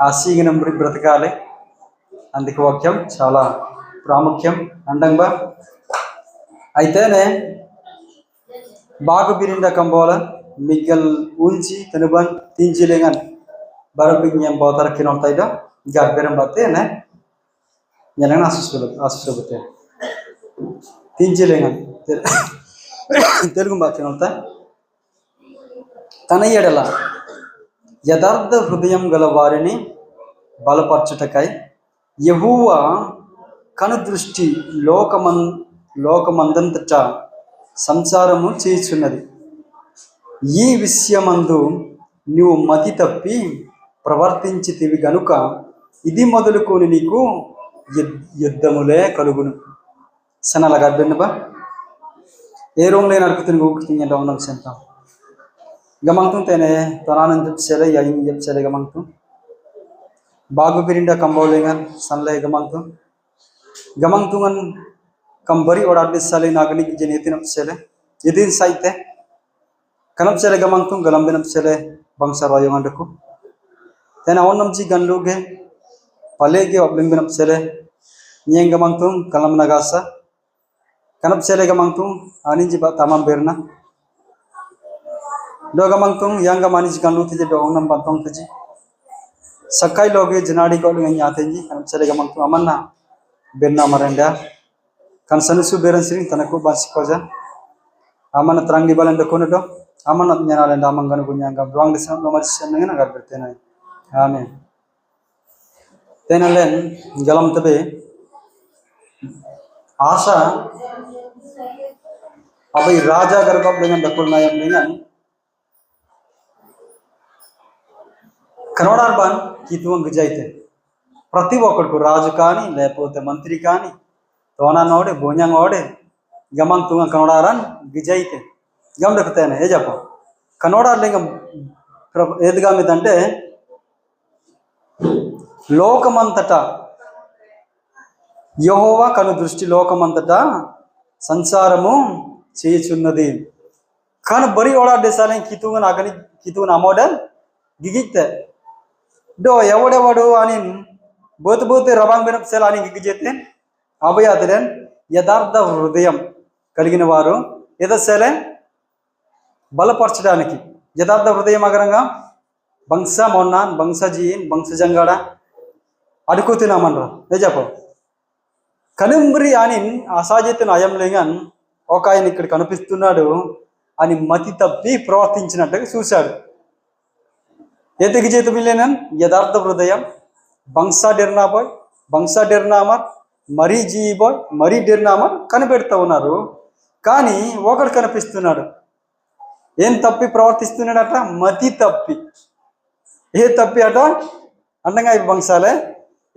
ఆశీగిన బ్రతకాలి అందుకే వాక్యం చాలా ప్రాముఖ్యం అండంగా అయితేనే బాగు బిరింda కంబోల మిగ్గల్ ఉంచి తనుబన్ తింజిలేగన్ బరబింగ్ బోతర కినొత్తైద గర్బెరం బతేనే ఎనగన అసుసులు అసుసుబతే తింజిలేగన్ తెలుగు బాకినొత్త తన ఎడల యథార్థ హృదయం గల వారిని బలపరచుటకై యహూవ కనుదృష్టి లోకమన్ లోకమందంతట సంసారము చేయుచున్నది. ఈ విషయమందు నీవు మతి తప్పి ప్రవర్తించితివి గనుక ఇది మొదలుకొని నీకు యుద్- యుద్ధములే కలుగును. సనల గర్భెన్నబా ఏ రూమ్ లేని ఊకుతుంది అంటే ఉన్నాం gamangtung tene tananan dup sele yain yep sele gamangtung bago pirinda kambolingan sanle gamangtung gamangtungan kambari oradde sele nagani jenetinap sele idin saite kanap sele gamangtung galambinap sele bangsa rayongan deku tena onnam ji ganluge palege oblimbinap sele nyeng gamangtung galam nagasa kanap sele gamangtung aninji ba tamam berna doga mangtung yang gamani kan lu tiji dogong nam bantong tuji sakai loge jenadi kau dengan nyatenji kan cari ga tung aman na berna marenda kan sanusu beren sering tanaku basi koja aman terang di balen doko do aman nyana lenda manggan desa gam ruang desan nomor sen nengen agar bertenai amin tenalen jalam tebe asa apa raja garbab dengan dakul nayam dengan కనోడార్బాన్ కితువం గుజైతే ప్రతి ఒక్కడికి రాజు కానీ లేకపోతే మంత్రి కానీ తోనాన్నోడే భోజనంగోడే గమన్ తుంగ కనోడారన్ గిజైతే గమడకుతానే ఏ చెప్ప? కనోడార్లు ఇంకా ప్ర- ఏదిగా మీదంటే లోకమంతటా యహోవా కను దృష్టి లోకమంతటా సంసారము చేయుచున్నది. కానీ బరీ ఓడాడేసాలని కితువున అగని కితువున అమోడల్ గిగితే డో ఎవడెవడు అని బోతు బోతు రబాంగ్ బినప్సెల్ అని గిగ్గిజేతే అభయాతులెన్ యథార్థ హృదయం కలిగిన వారు యథశలే బలపరచడానికి. యథార్థ హృదయం అగరంగా బంస మొన్నాన్ బంసజీన్ బంసజంగాడ అడుగుతున్నామన్నారు ఏ చెప్ప? కనుంబ్రి అని అసాధ్యతను అయం లేగన్ ఒక ఆయన ఇక్కడ కనిపిస్తున్నాడు అని మతి తప్పి ప్రవర్తించినట్టుగా చూశాడు. ఎతికి చేతి మిలేనన్ యథార్థ హృదయం బంసా డెర్నాబాయ్ బంసా డెర్నామర్ మరీ జీబాయ్ మరీ డెర్నామర్ కనిపెడుతూ ఉన్నారు. కానీ ఒకడు కనిపిస్తున్నాడు. ఏం తప్పి ప్రవర్తిస్తున్నాడట? మతి తప్పి. ఏ తప్పి అట? అండంగా ఇవి బంసాలే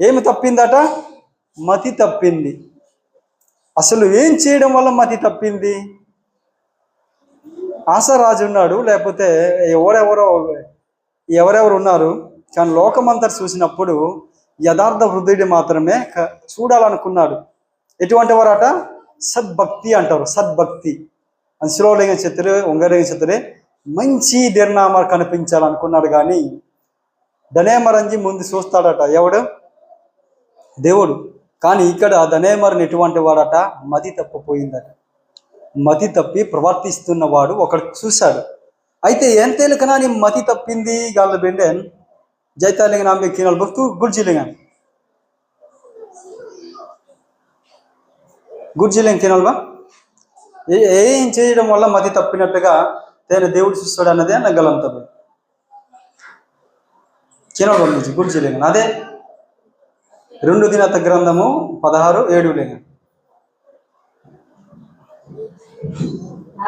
ఏమి తప్పిందట? మతి తప్పింది. అసలు ఏం చేయడం వల్ల మతి తప్పింది? ఆశారాజు ఉన్నాడు లేకపోతే ఎవరెవరో ఎవరెవరు ఉన్నారు? కానీ లోకమంతా చూసినప్పుడు యథార్థ హృదయుడు మాత్రమే చూడాలనుకున్నాడు. ఎటువంటి వారట? సద్భక్తి అంటారు సద్భక్తి. అంశులోలింగ చెత్తలే ఉంగలింగ చిత్రే మంచి నిర్నామాలు కనిపించాలనుకున్నాడు కానీ ధనేమరంజి ముందు చూస్తాడట ఎవడు? దేవుడు. కానీ ఇక్కడ ధనేమరని ఎటువంటి వాడట? మతి తప్పిపోయిందట. మతి తప్పి ప్రవర్తిస్తున్నవాడు ఒకడు చూశాడు. అయితే ఏం తేలికనా నీ మతి తప్పింది గాళ్ళ బెండెన్. జైతాలింగ నామే కినాల్ బుక్తు గుర్జిలింగ. గుర్జిలింగ కినాల్ ఏం చేయడం వల్ల మతి తప్పినట్టుగా తేనె దేవుడు చూస్తాడు అన్నదే నా గలంతది కినాల్ నుంచి గుర్జిలింగ. అదే రెండు దినత గ్రంథము పదహారు ఏడు లేంగ.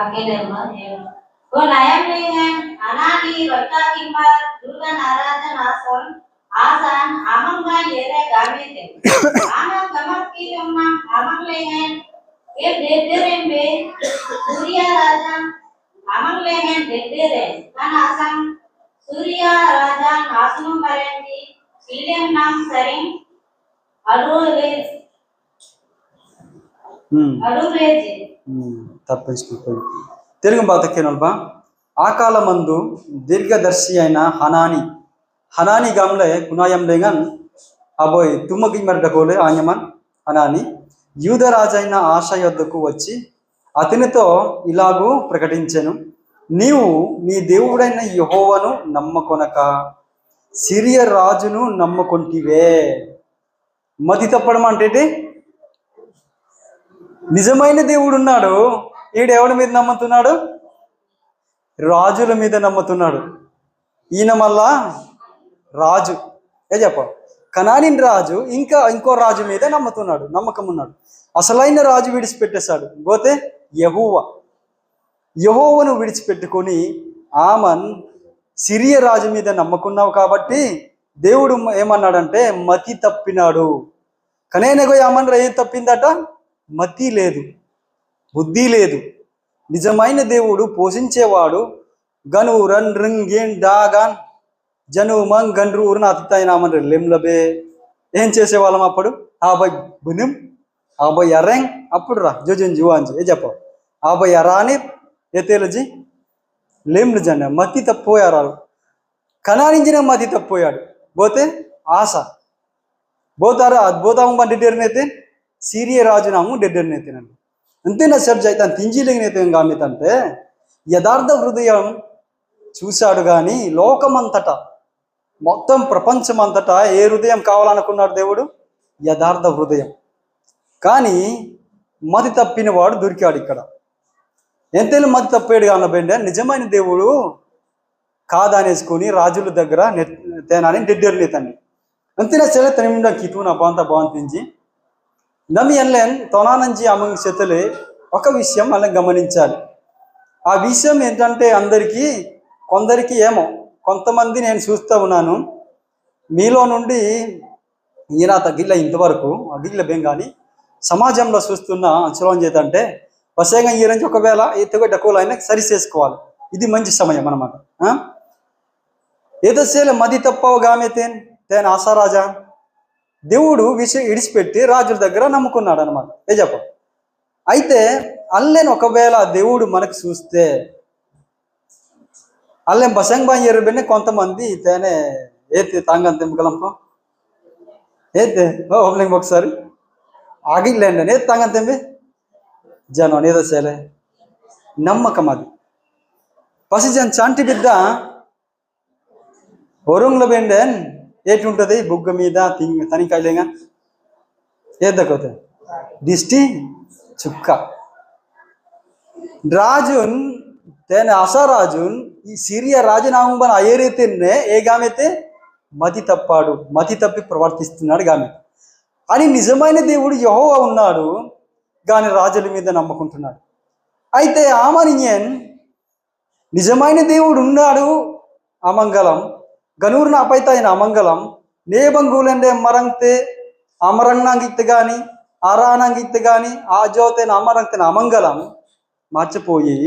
Akhirnya वो நயம்நீயன் नहीं है। अनादि वर्ता की बात दुर्गा ஏற आसन आसन आमंग में ये रहे गामे थे। आमंग कमर की जम्मा आमंग ले हैं। ये देते रहे बे सूर्य राजा देते रहे तन आसन सूर्या राजा नासनु मरेंदी सीलेम नाम सरिं। अरुरेज हम्म। अरुरेज हम्म तपस्वी తెలుగు బాత ఆ కాలమందు దీర్ఘదర్శి అయిన హనాని హనాని గామ్లే కునాయం లేగన్ అబోయ్ తుమ్మకి మెరడకోలే ఆయమన్ హనాని యూదరాజైన ఆశ యొద్దకు వచ్చి అతనితో ఇలాగూ ప్రకటించెను నీవు నీ దేవుడైన యహోవను నమ్మకొనక సిరియ రాజును నమ్మకొంటివే. మతి తప్పడం అంటే నిజమైన దేవుడు ఉన్నాడు ఈడు మీద నమ్ముతున్నాడు? రాజుల మీద నమ్ముతున్నాడు. ఈయన మళ్ళా రాజు. ఏ చెప్ప? కనానిన్ రాజు ఇంకా ఇంకో రాజు మీద నమ్ముతున్నాడు నమ్మకం ఉన్నాడు. అసలైన రాజు విడిచిపెట్టేశాడు. పోతే యహోవ. యహోవను విడిచిపెట్టుకొని ఆమన్ సిరియ రాజు మీద నమ్మకున్నావు కాబట్టి దేవుడు ఏమన్నాడంటే మతి తప్పినాడు. కనేనగో ఆమన్ ఏం తప్పిందట మతి లేదు. బుద్ధి లేదు. నిజమైన దేవుడు పోషించేవాడు గను రన్ రింగేన్ డాగాన్ జను మంగ్ గండ్రు ఊరిన అతిథైనామని లెమ్లబే ఏం చేసేవాళ్ళం అప్పుడు? ఆబై బునిం ఆబై ఎర్రెంగ్ అప్పుడు రా జోజన్ జువాంజి ఏ చెప్ప? ఆబై ఎరాని ఏ తేలజీ లేమ్లు జన్న మతి తప్పిపోయారు కణానించిన మతి తప్పిపోయాడు పోతే ఆశ. పోతారు అద్భుతం డెడ్డెరినైతే సీరియ రాజునాము డెడ్డెరినైతేనండి అంతేనా సబ్జ అయితే తింజిలిగినైతే గామితంటే యథార్థ హృదయం చూశాడు కానీ లోకమంతటా మొత్తం ప్రపంచమంతటా ఏ హృదయం కావాలనుకున్నాడు దేవుడు? యథార్థ హృదయం. కానీ మతి తప్పిన వాడు దొరికాడు ఇక్కడ. ఎంతైనా మతి తప్పాడు కానబండి నిజమైన దేవుడు కాదనేసుకొని రాజుల దగ్గర నెట్ తేనాని డెడ్డర్లే అంతేనా సరే? తనిమిండ కితూ నా బాంత బాగుంటుంది నమ్మి ఎన్లేన్ తొనానంజి అమంగ్ చెతలే ఒక విషయం మనం గమనించాలి. ఆ విషయం ఏంటంటే అందరికీ కొందరికి ఏమో కొంతమంది నేను చూస్తూ ఉన్నాను. మీలో నుండి ఈయన తగ్గిల్ల ఇంతవరకు అగిల్ల కానీ సమాజంలో చూస్తున్న అంచలం చేతంటే వసేగా ఈ నుంచి ఒకవేళ ఎత్తుగా డక్కువలు అయినా సరి చేసుకోవాలి. ఇది మంచి సమయం అన్నమాట. ఏదో సేల మది తప్పవగామే తేన్ తేన్ ఆశారాజా దేవుడు విషయం ఇడిచిపెట్టి రాజుల దగ్గర నమ్ముకున్నాడు అనమాట ఏ చెప్ప? అయితే అల్లెని ఒకవేళ దేవుడు మనకు చూస్తే అల్లెం బసంగ్ బాయి ఎరుబెన్నే కొంతమంది తేనే ఏతి తాంగం తెంపగలంప ఏతే? ఓపెనింగ్ ఒకసారి. ఆగిలేండి ఏది తాంగం తెంపి. జనం ఏదో చేయలే నమ్మకం అది. పసిజన్ చాంటి బిడ్డ ఒరుంగ్లో బెండెన్ ఏటి బుగ్గ మీద తింగ్ తనికాయలేగా ఏది దక్కుతుంది దిష్టి చుక్క. రాజున్ తేన అసరాజున్ ఈ సిరియా రాజనామంబన అయ్యేరైతేనే ఏ గామైతే? మతి తప్పాడు. మతి తప్పి ప్రవర్తిస్తున్నాడు గామె అని నిజమైన దేవుడు యహోవా ఉన్నాడు కానీ రాజుల మీద నమ్ముకుంటున్నాడు. అయితే ఆమనియన్ నిజమైన దేవుడు ఉన్నాడు అమంగళం. గనూర్న నాపైతే ఆయన అమంగళం నేబంగులెండే మరంతే అమరంగిత్ గాని ఆరానంగిత్త గాని ఆ జ్యోతైన అమరంతైన అమంగళం మర్చిపోయి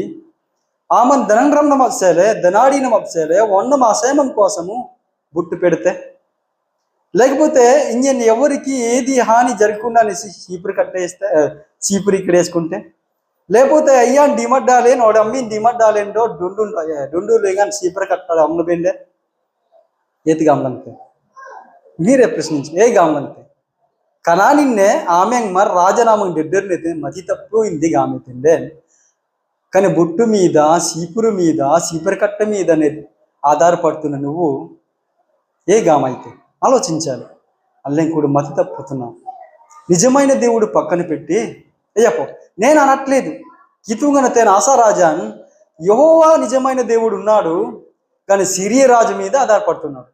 ఆమె ధనండ్రం మప్సేలే ధనాడిన మప్సేలే వంద మా సేమం కోసము బుట్టు పెడితే. లేకపోతే ఇంజన్ ఎవరికి ఏది హాని జరగకుండా అనేసి చీపురు కట్టేస్తే చీపురు ఇక్కడ వేసుకుంటే. లేకపోతే అయ్యా డిమడ్డాలే వాడు అమ్మి డిమడ్డాలేండో డొండు డొండు లేగాని చీపురు కట్టాలి అమ్ములు ఏది గమలంతే మీరే ప్రశ్నించి ఏ గమలంతే కనా నిన్నే ఆమె మరి రాజనామం డెడ్డర్నైతే మతి తప్పు ఇంది గామెతిండే కానీ బొట్టు మీద సీపురు మీద చీపురు కట్ట మీద అనేది ఆధారపడుతున్న నువ్వు ఏ గామైతే? ఆలోచించాలి. అల్లెంకుడు మతి తప్పుతున్నావు నిజమైన దేవుడు పక్కన పెట్టి అయ్యపో నేను అనట్లేదు. కితుగన తేన ఆశారాజాన్ యహోవా నిజమైన దేవుడు ఉన్నాడు కానీ సిరియ రాజు మీద ఆధారపడుతున్నాడు.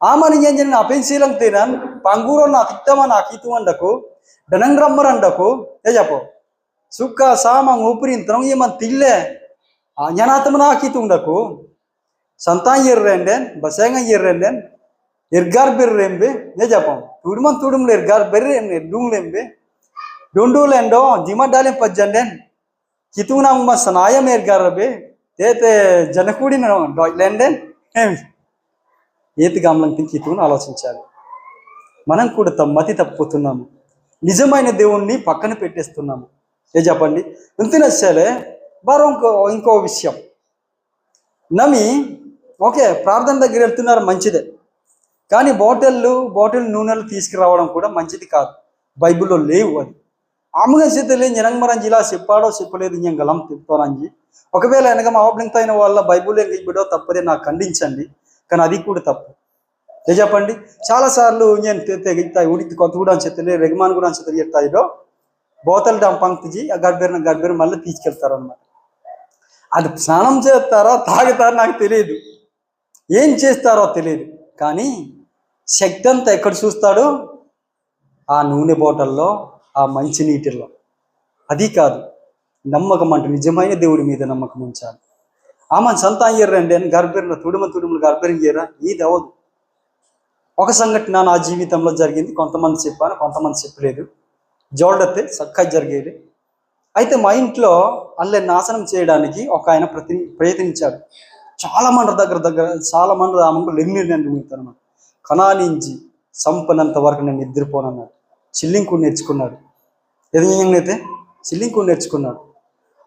aman yang jadi napain silang tenan pangguro nak kita mana kita mandako danang rammer andako ya japo suka sama ngupirin terong ye man tille nyanatam na kita undako santan yerrenden basenga yerrenden ergar berrembe ya japo tudman tudum ergar berrembe dunglembe dundulendo jima dalem pajanden kita unang mas senaya mergar be tete janakudin lenden ఏతి గమనం కితుని ఆలోచించాలి. మనం కూడా తమ్ మతి తప్పిపోతున్నాము నిజమైన దేవుణ్ణి పక్కన పెట్టేస్తున్నాము. ఏ చెప్పండి? ఇంతనొచ్చాలే మరో ఇంకో ఇంకో విషయం. నమ్మి ఓకే ప్రార్థన దగ్గర వెళ్తున్నారు మంచిదే. కానీ బాటిళ్ళు బాటిల్ నూనెలు తీసుకురావడం కూడా మంచిది కాదు. బైబిల్లో లేవు అది. ఆమెగా చేతలే జనంగమరం జిల్లా చెప్పాడో చెప్పలేదు నేను గలం తిప్పుతానంజి ఒకవేళ వెనక మా ఆబ్లింగ్ అయిన వాళ్ళ బైబుల్ బిడో తప్పదే నాకు ఖండించండి. కానీ అది కూడా తప్పు. ఏ చెప్పండి? చాలాసార్లు నేను తెగితాయి ఉడికి కొత్త కూడా అని చెప్తే రెగమాన్ కూడా అని చెప్తే చెప్తాయిలో బోతల్ డామ్ పంక్తిజీ ఆ గడ్బెరిన గడ్బెరి మళ్ళీ తీసుకెళ్తారనమాట అది స్నానం చేస్తారో తాగుతారో నాకు తెలియదు. ఏం చేస్తారో తెలియదు. కానీ శక్తి అంతా ఎక్కడ చూస్తాడు? ఆ నూనె బోటల్లో ఆ మంచి నీటిలో అది కాదు నమ్మకం అంటే నిజమైన దేవుడి మీద నమ్మకం ఉంచాలి. ఆమె సంత అయ్యారండి అని గర్భిణ తుడుమ తుడుములు గర్భరించారా ఇది అవ్వదు ఒక సంఘటన నా జీవితంలో జరిగింది. కొంతమంది చెప్పాను కొంతమంది చెప్పలేదు. జోడతే చక్కగా జరిగేది. అయితే మా ఇంట్లో అల్లె నాశనం చేయడానికి ఒక ఆయన ప్రతి ప్రయత్నించాడు. చాలా మంది దగ్గర దగ్గర చాలా మంది ఆమెకు లెమ్మిరి నేను అనమాట కణానించి సంపనంత వరకు నేను నిద్రపోనన్నాడు. చిల్లింకు నేర్చుకున్నాడు. ఎదిగినైతే చిల్లింకు నేర్చుకున్నాడు.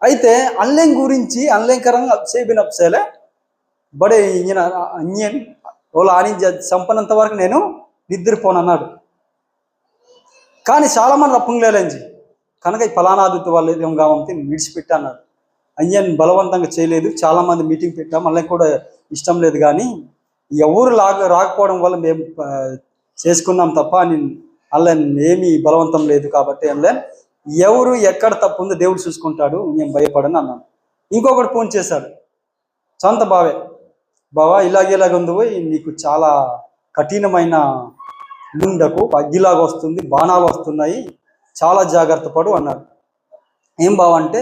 అయితే అన్లైన్ గురించి అన్లైన్కరంగా సేబిన అప్సేలే బడే ఈయన అన్యన్ వాళ్ళు ఆనించ చంపనంత వరకు నేను నిద్రపోనన్నాడు. కానీ చాలా మంది కనుక ఈ ఫలానాదిత్య వాళ్ళు ఏం కావంతే విడిచిపెట్టా అన్నాడు. అన్యన్ బలవంతంగా చేయలేదు. చాలా మంది మీటింగ్ పెట్టాం మళ్ళీ కూడా ఇష్టం లేదు కానీ ఎవరు లాగ రాకపోవడం వల్ల మేము చేసుకున్నాం తప్ప నేను అలా ఏమీ బలవంతం లేదు కాబట్టి అలా ఎవరు ఎక్కడ తప్పు ఉందో దేవుడు చూసుకుంటాడు నేను భయపడను అన్నాను. ఇంకొకటి ఫోన్ చేశాడు. సొంత బావే బావా ఇలాగే ఉంది పోయి నీకు చాలా కఠినమైన ముండకు అగ్గిలాగా వస్తుంది బాణాలు వస్తున్నాయి చాలా జాగ్రత్త పడు అన్నాడు ఏం బావంటే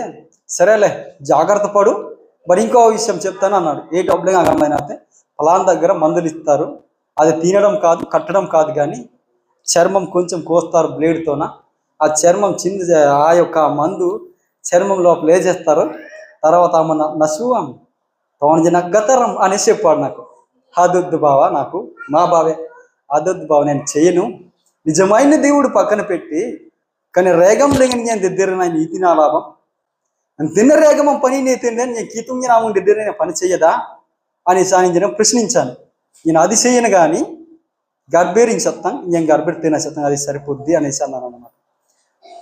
సరేలే జాగ్రత్త పడు మరి ఇంకో విషయం చెప్తాను అన్నాడు. ఏ డబ్బులే నాకు అయితే ఫలాన్ దగ్గర మందులు ఇస్తారు. అది తినడం కాదు కట్టడం కాదు కానీ చర్మం కొంచెం కోస్తారు బ్లేడ్తోన? ఆ చర్మం చింది ఆ యొక్క మందు చర్మం లోపల వేసేస్తారు. తర్వాత ఆమె న- నసువం తోణజ నగ్గతరం అనేసి చెప్పాడు నాకు. హదుద్దు బావ నాకు మా బావే. అదొద్దు బావ నేను చేయను. నిజమైన దేవుడు పక్కన పెట్టి కానీ రేగం లేని నేను దగ్గర నేను ఇది నా లాభం. నేను తిన్న రేగమం పని నేను తిండే నేను కీతుంగి నా దగ్గర నేను పని చేయదా అని సాధించిన ప్రశ్నించాను. నేను అది చేయను కానీ గర్భేరింగ్ సత్తం నేను గర్భేరి తిన అది సరిపోద్ది అనేసి అన్నాను అనమాట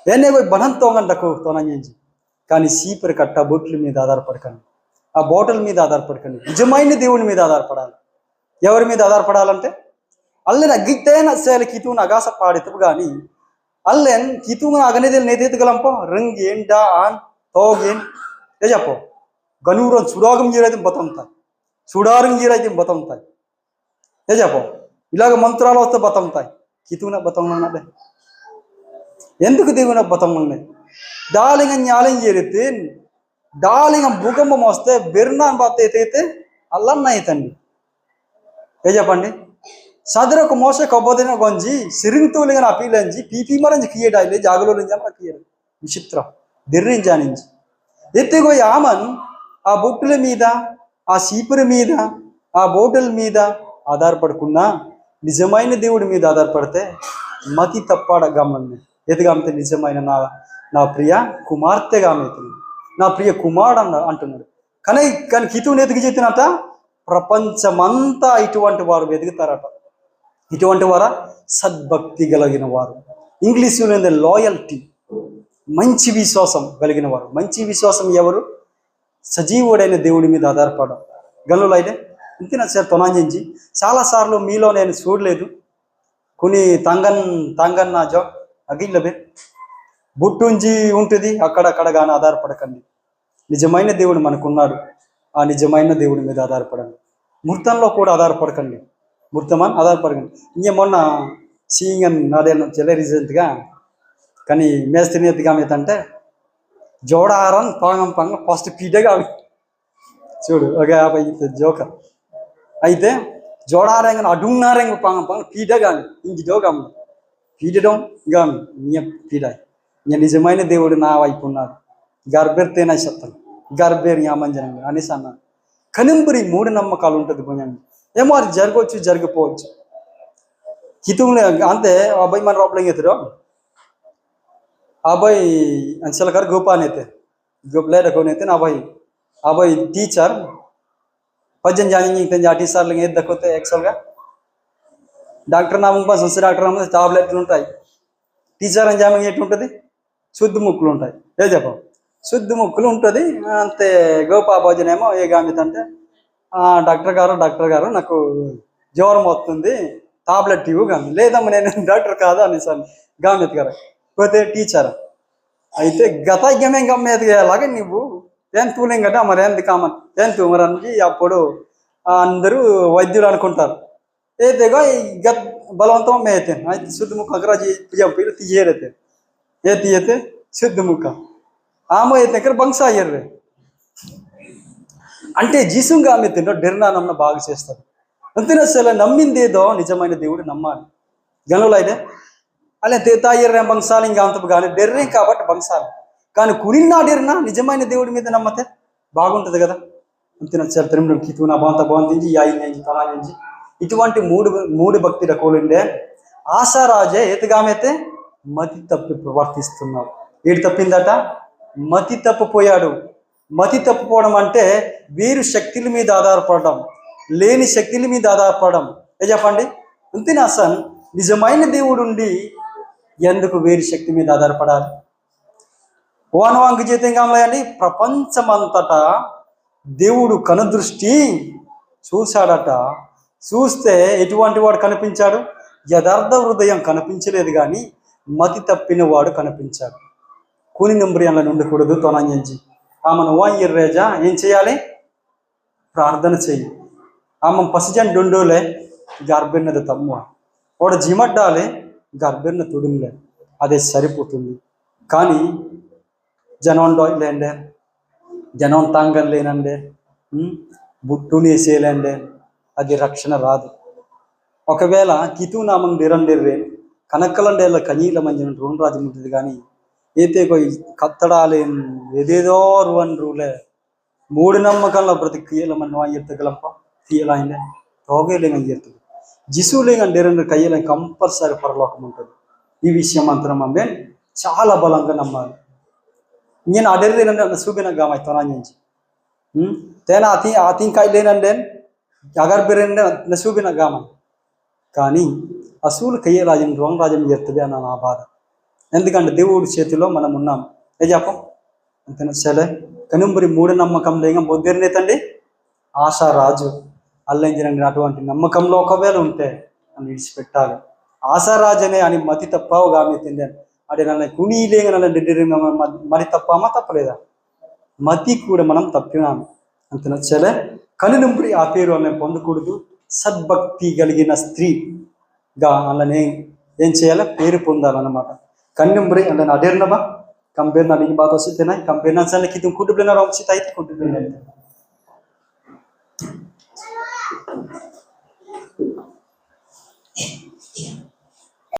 దేన్నే బలం తోగండి తక్కువ తోనంజి కానీ సీపరి కట్ట బొట్ల మీద ఆధారపడకండి. ఆ బాటిల్ మీద ఆధారపడకండి. నిజమైన దేవుని మీద ఆధారపడాలి. ఎవరి మీద ఆధారపడాలంటే? అల్లెన్ అగ్గితేన సేల కితువును అగాస పాడితపు కానీ అల్లెన్ కితువును అగనేదేలు నేతెత్తుగలంపో రంగ్ ఏంటా ఆన్ తోగేన్. ఏ చెప్పో? గనురం సుడాగం జీరైతే బతంతాయి సుడారం జీరైతే బతంతాయి ఏ చెప్పో? ఇలాగ మంత్రాలు వస్తే బతంతాయి కితువున బతంగా ఎందుకు దిగున బతం ఉన్నాయి డాలింగ జ్ఞాలం చేరితే డాలింగ భూకంపం వస్తే బెర్నాన్ బాత అయితే అల్లన్న అవుతండి. ఏ చెప్పండి? సదరకు మోస కబ్బోదిన గొంజి సిరింతులిగ నా పీలంజి పీపీ మరంజి కియడాయిలే జాగలో నుంచి కియడు. విచిత్రం. దిర్రింజానించి ఎత్తిగో ఆమన్ ఆ బొట్టుల మీద ఆ సీపుల మీద ఆ బోటల మీద ఆధారపడకుండా నిజమైన దేవుడి మీద ఆధారపడితే మతి తప్పాడ గమ్మల్ని ఎదుగమ్మితే నిజమైన నా నా ప్రియ కుమార్తెగా ఆమెతుంది నా ప్రియ కుమారుడు అన్న అంటున్నాడు. కానీ కానీ కితువుని ఎదుగు చెప్పినట ప్రపంచమంతా ఇటువంటి వారు వెతుకుతారట ఇటువంటి వారా? సద్భక్తి కలిగిన వారు. ఇంగ్లీష్లో లాయల్టీ మంచి విశ్వాసం కలిగిన వారు. మంచి విశ్వాసం ఎవరు? సజీవుడైన దేవుడి మీద ఆధారపడడం. గనులు అయితే ఇంతేనా సార్ తొనాంజించి చాలాసార్లు మీలో నేను చూడలేదు. కొన్ని తంగన్ తంగన్న నా జో అగిల్లబే బుట్టుంచి ఉంటుంది అక్కడక్కడ కానీ ఆధారపడకండి. నిజమైన దేవుడు మనకున్నాడు ఆ నిజమైన దేవుడి మీద ఆధారపడండి. మృతంలో కూడా ఆధారపడకండి. మృతమని ఆధారపడకండి. ఇంకే మొన్న సీయింగ్ నాదే చెల్లె రీసెంట్గా కానీ మేస్త్రి ఏంటంటే జోడారం పాంగం పాంగ ఫస్ట్ పీటగా చూడు ఒక యాభై జోక. అయితే జోడారంగ అడుగున్నారంగ పాంగం పాంగ పీటగా ఇంక జోకమ్మ పీడడం ఇంకా ఇంక పీడ ఇంక నిజమైన దేవుడు నా వైపు ఉన్నాడు గర్భెర్తేనా చెప్తాను గర్భేర్ యామంజనం అనేసి అన్నాను కనింపురి మూడు నమ్మకాలు ఉంటుంది కొంచెం ఏమో అది జరగవచ్చు జరగపోవచ్చు హితంలో అంతే ఆ అబ్బాయి మన లోపల ఎత్తురు ఆ అబ్బాయి అంచెలకర్ గోపాన్ అయితే గోపలేట కోన్ అయితే అబ్బాయి ఆ అబ్బాయి టీచర్ పద్దెనిమిది జాయినింగ్ ఇంత ఆ టీచర్లు ఏది దక్కితే యాక్చువల్గా డాక్టర్ నామం పాస్ వస్తే డాక్టర్ నామం టాబ్లెట్లు ఉంటాయి. టీచర్ అని జామం ఎట్లా ఉంటుంది. శుద్ధి ముక్కులు ఉంటాయి. ఏ చెప్పం. శుద్ధి ముక్కులు ఉంటుంది. అంతే. గోపాభోజనేమో ఏ గామిత అంటే డాక్టర్ గారు డాక్టర్ గారు నాకు జ్వరం వస్తుంది. టాబ్లెట్ ఇవ్వు గామి లేదమ్మా నేను డాక్టర్ కాదు అనేసాను గామిత్ గారు. పోతే టీచర్. అయితే గతజ్ఞమే గమ్మేది అలాగే నువ్వు? ఏం తూలేం కదా మరి ఏంది కామన్? ఏం తూమరానికి అప్పుడు అందరూ వైద్యులు అనుకుంటారు. ఏతేగో ఈ గత్ బలవంతం మేతే అయితే శుద్ధ ముఖ అగ్రాజీ పిజంపి తీయరైతే ఏ తీయతే శుద్ధ ముఖ ఆమె అయితే దగ్గర బంక్సా అయ్యారు అంటే జీసుగా ఆమె తింటో డెర్నానమ్మ బాగా చేస్తారు అంతేనా అసలు నమ్మిందేదో నిజమైన దేవుడు నమ్మాలి గనులు అయితే అలా తేతాయ్యర్రే బంగ్సాలు ఇంకా అంత కానీ డెర్రే కాబట్టి బంగ్సాలు కానీ కురిన్నా డెర్నా నిజమైన దేవుడి మీద నమ్మతే బాగుంటుంది కదా అంతేనా సార్ తిరుమల కితు నా బాంత బాగుంది యాయి నుంచి తలా నుంచి ఇటువంటి మూడు మూడు భక్తి రకములుండే ఆశారాజే ఏతగామైతే మతి తప్పి ప్రవర్తిస్తున్నావు. ఏడు తప్పిందట? మతి తప్పిపోయాడు. మతి తప్పిపోవడం అంటే వీరు శక్తుల మీద ఆధారపడడం లేని శక్తుల మీద ఆధారపడడం. ఏ చెప్పండి? అంతేనా సన్ నిజమైన దేవుడు ఉండి ఎందుకు వేరు శక్తి మీద ఆధారపడాలి? ఓనవాంక జీతంగాంలేండి ప్రపంచమంతటా దేవుడు కనుదృష్టి చూశాడట. చూస్తే ఎటువంటి వాడు కనిపించాడు? యథార్థ హృదయం కనిపించలేదు కానీ మతి తప్పిన వాడు కనిపించాడు. కూని నెంబరియంలో ఉండకూడదు తొనంజి ఆమెను ఇర్రేజా ఏం చేయాలి? ప్రార్థన చెయ్యి. ఆమె పసిజన్ డుండోలే గర్భిన్నది తమ్ము వాడు జిమడ్డాలి గర్భిణ తుడుంలే అదే సరిపోతుంది. కానీ జనం లేండే. జనం తాంగం లేనండే. బుట్టునేసేలేండే. అది రక్షణ రాదు. ఒకవేళ కితు నామం డిరండెర్రే కనక్కలండేళ్ళ కనీల మంజిన రుణరాజు రాజ్యం ఉంటుంది కానీ ఏతే కొయ్ కత్తడాలే ఎదేదో రువన్ రూలే. మూడు నమ్మకంలో ప్రతి క్రియలమని వాయిత్తగలంప తీయలాయన తోగేలేం అయ్యేస్తుంది జిసులేం డెరండు కయ్యలేం కంపల్సరీ పరలోకం ఉంటుంది. ఈ విషయం అంతరం అమ్మే చాలా బలంగా నమ్మాలి. నేను అడేరేనంటే సూబిన గామాయి తొనాంచి తేనా అతి అతింకాయ లేనండే అగర్ బెరండే నసూబిన కానీ అసూలు కయ్యరాజం రోమరాజం చేస్తుంది అన్న నా బాధ. ఎందుకంటే దేవుడి చేతిలో మనం ఉన్నాం. ఏ చెప్పం అంతేనా? సరే. కనుంబరి మూఢనమ్మకం లేక బొద్దురినేతండి ఆశారాజు అల్లంజనండి అటువంటి నమ్మకంలో ఒకవేళ ఉంటే నన్ను విడిచిపెట్టాలి. ఆశారాజు అనే అని మతి తప్పవు కానీ తిండాను అడే నన్ను కుని లేక నన్ను మరి తప్పామా తప్పలేదా? మతి కూడా మనం తప్పినాము అంతేనా? సరే. కనునింపుడి ఆ పేరు ఆమె పొందకూడదు. సద్భక్తి కలిగిన స్త్రీగా అలానే ఏం చేయాలి? పేరు పొందాలన్నమాట. కన్నింపుడి అలానే అడేర్నవా కంపేర్ నా నీకు బాధ వస్తుంది కంపేర్ నా సార్ నీకు కుటుంబ అయితే కుటుంబ